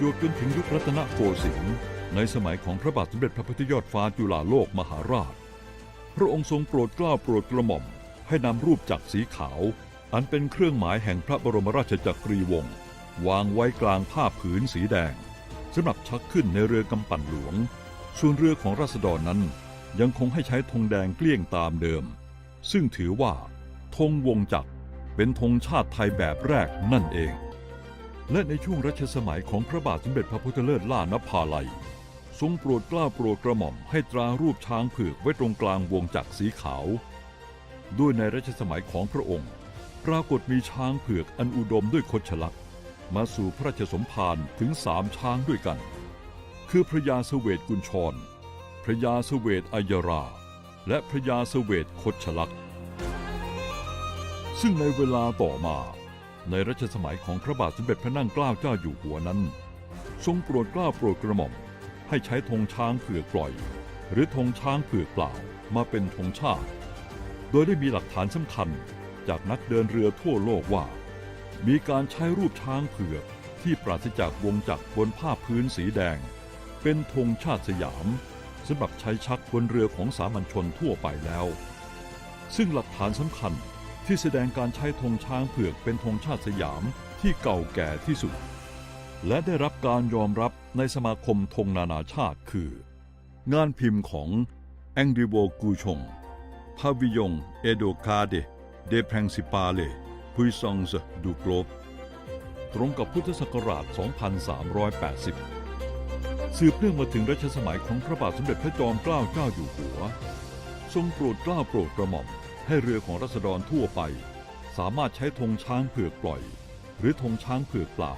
จวบจนถึงยุครัตนโกสินทร์ในสมัยของพระบาทสมเด็จพระพุทธยอดฟ้าจุฬาโลกมหาราช พระองค์ทรงโปรดเกล้าโปรดกระหม่อมให้นำรูปจักรสีขาว อันเป็นเครื่องหมายแห่งพระบรมราชจักรีวงศ์วางไว้กลางผ้าผืนสีแดงสำหรับชักขึ้นในเรือกำปั่นหลวง ส่วนเรือของราษฎรนั้นยังคงให้ใช้ธงแดงเกลี้ยงตามเดิม ซึ่งถือว่าธงวงจักรเป็นธงชาติไทยแบบแรกนั่นเอง และในช่วงรัชสมัยของพระบาทสมเด็จพระพุทธเลิศล่านภาลัย ทรงโปรดเกล้าโปรดกระหม่อมให้ตรารูปช้างเผือกไว้ตรงกลางวงจักรสีขาว ด้วยในรัชสมัยของพระองค์ ปรากฏมีช้างเผือกอันอุดมด้วยคดชลัก มาสู่พระราชสมภารถึงสามช้างด้วยกัน คือพระยาเสวตกุญชร พระยาเสวตอัยรา และพระยาเสวตคดชลัก ซึ่งในเวลาต่อมา ในรัชสมัยของพระบาทสมเด็จพระนั่งเกล้าเจ้าอยู่หัวนั้น ทรงโปรดเกล้าโปรดกระหม่อม ให้ใช้ธงช้างเผือกปล่อย หรือธงช้างเผือกเปล่ามาเป็นธงชาติ โดยได้มีหลักฐานสำคัญจากนักเดินเรือทั่วโลกว่า มีการใช้รูปช้างเผือกที่ปราศจากวงจักรบนผ้าพื้นสีแดง เป็นธงชาติสยามสำหรับใช้ชักบนเรือของสามัญชนทั่วไปแล้ว ซึ่งหลักฐานสำคัญ ที่แสดงการใช้ธงช้างเผือกเป็นธงชาติสยามที่เก่าแก่ที่สุด และได้รับการยอมรับในสมาคมธงนานาชาติคือ งานพิมพ์ของแองดิโวกูชงพาวิยงเอโดคาเดเดพรงซิปาเลพุยซองส์ดูโกลบตรงกับพุทธศักราช 2380 สืบเนื่องมาถึงรัชสมัยของพระบาทสมเด็จพระจอมเกล้าเจ้าอยู่หัว ทรงโปรดเกล้าโปรดกระหม่อม ให้เรือของรัษฎรทั่วไป สามารถใช้ธงช้างเผือกปล่อย หรือธงช้างเผือกเปล่า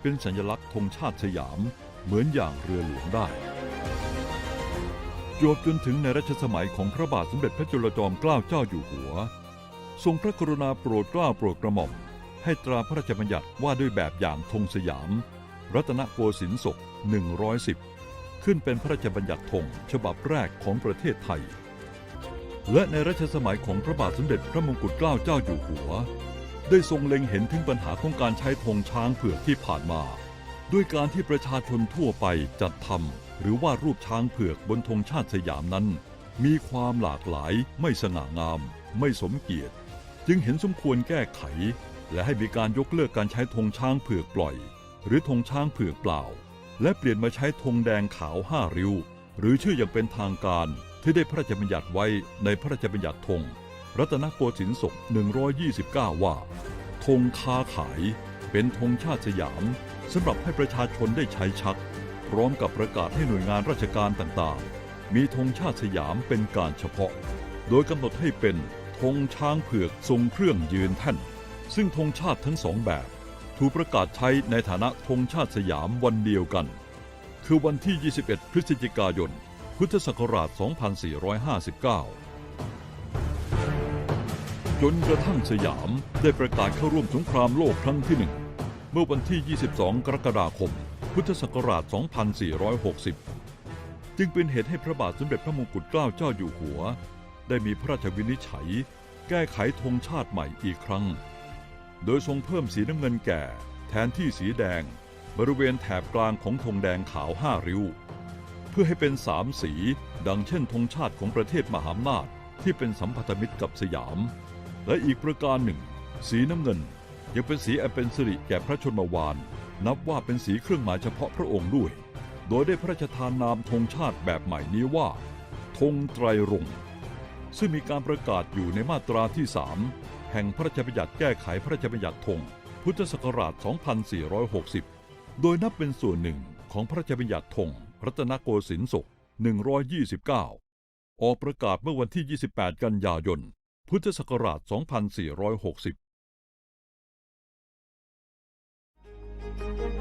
เป็นสัญลักษณ์ธงชาติสยามเหมือนอย่างเรือหลวงได้จวบจนถึงในรัชสมัยของพระบาทสมเด็จพระจุลจอมเกล้าเจ้าอยู่หัว ทรงพระกรุณาโปรดเกล้าโปรดกระหม่อมให้ตราพระราชบัญญัติว่าด้วยแบบอย่างธงสยาม รัตนโกสินทร์ศก110 ขึ้นเป็นพระราชบัญญัติธงฉบับแรกของประเทศไทย และในรัชสมัยของพระบาทสมเด็จพระมงกุฎเกล้าเจ้าอยู่หัว ได้ทรงเล็งเห็นถึงปัญหาของการใช้ธงช้างเผือกที่ผ่านมา ด้วยการที่ประชาชนทั่วไปจัดทำหรือวาดรูปช้างเผือกบนธงชาติสยามนั้น มีความหลากหลายไม่สง่างาม ไม่สมเกียรติ จึงเห็นสมควรแก้ไข และให้มีการยกเลิกการใช้ธงช้างเผือกปล่อย หรือธงช้างเผือกเปล่า และเปลี่ยนมาใช้ธงแดงขาวห้าริ้ว หรือชื่ออย่างเป็นทางการ ที่ได้พระราชบัญญัติไว้ในพระราชบัญญัติธงรัตนโกสินทร์ศก129 ว่าธงค้าขายเป็นธงชาติสยามสำหรับให้ประชาชนได้ใช้ชัก พร้อมกับประกาศให้หน่วยงานราชการต่างๆ มีธงชาติสยามเป็นการเฉพาะ โดยกำหนดให้เป็นธงช้างเผือกทรงเครื่องยืนแท่น ซึ่งธงชาติทั้งสองแบบ ถูกประกาศใช้ในฐานะธงชาติสยามวันเดียวกัน คือวันที่ 21 พฤศจิกายน พุทธศักราช 2459 จนกระทั่งสยามได้ประกาศเข้าร่วมสงครามโลกครั้งที่หนึ่ง เมื่อวันที่ 22 กรกฎาคม พุทธศักราช 2460 จึงเป็นเหตุให้พระบาทสมเด็จพระมงกุฎเกล้าเจ้าอยู่หัว ได้มีพระราชวินิจฉัย แก้ไขธงชาติใหม่อีกครั้ง โดยทรงเพิ่มสีน้ำเงินแก่ แทนที่สีแดง บริเวณแถบกลางของธงแดงขาวห้าริ้ว พื่อให้เป็นสามสี ดังเช่นธงชาติของประเทศมหาอำนาจที่เป็นสัมพันธมิตรกับสยาม และอีกประการหนึ่ง สีน้ำเงิน ยังเป็นสีอันเป็นสิริแก่พระชนมวาน นับว่าเป็นสีเครื่องหมายเฉพาะพระองค์ด้วย โดยได้พระราชทานนามธงชาติแบบใหม่นี้ว่าธงไตรรงค์ซึ่งมีการประกาศอยู่ในมาตราที่3แห่งพระราชบัญญัติแก้ไขพระราชบัญญัติธงพุทธศักราช 2460 โดยนับเป็นส่วนหนึ่งของพระราชบัญญัติธง รัตนโกสินทร์ศก 129 ออกประกาศเมื่อวันที่ 28 กันยายน พุทธศักราช 2460